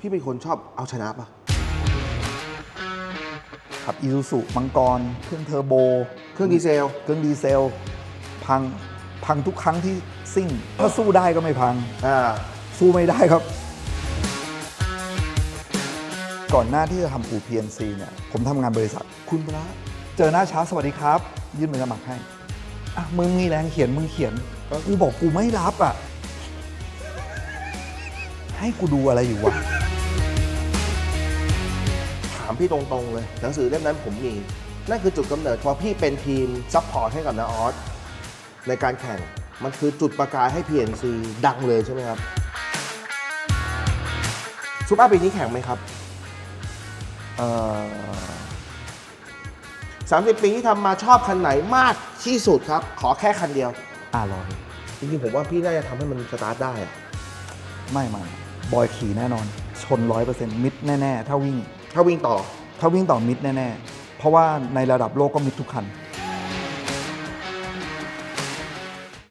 พี่เป็นคนชอบเอาชนะปะขับอีซูซุมังกร เครื่องเทอร์โบ เครื่องดีเซล เครื่องดีเซล พังพังทุกครั้งที่ซิ่ง ถ้าสู้ได้ก็ไม่พัง อ่า สู้ไม่ได้ครับ ก่อนหน้าที่จะทำอู่ PNC เนี่ยผมทำงานบริษัท คุณพระเจอหน้าเช้าสวัสดีครับ ยื่นมือสมัครให้ อะ มึงมีแรงเขียนมึงเขียน กูบอกกูไม่รับอะ ให้กูดูอะไรอยู่วะ ถามพี่ตรงๆเลย หนังสือเล่มนั้นผมมี นั่นคือจุดกำเนิดพอพี่เป็นทีมซัพพอร์ตให้กับนาออสในการแข่ง มันคือจุดประกายให้ PNC ดังเลยใช่ไหมครับซูเปอร์ปีนี้แข่งไหมครับ เอ่อ30 ปีที่ทำมาชอบคันไหนมากที่สุดครับ ขอแค่คันเดียวอ่ารอยจริงๆผมว่าพี่น่าจะทำให้มันสตาร์ทได้อะ ไม่ไม่ บอยขี่แน่นอน ชนร้อยเปอร์เซ็นต์มิดแน่ ๆ ถ้าวิ่ง ถ้าวิ่งต่อ ถ้าวิ่งต่อมิดแน่ ๆ เพราะว่าในระดับโลกก็มิดทุกคัน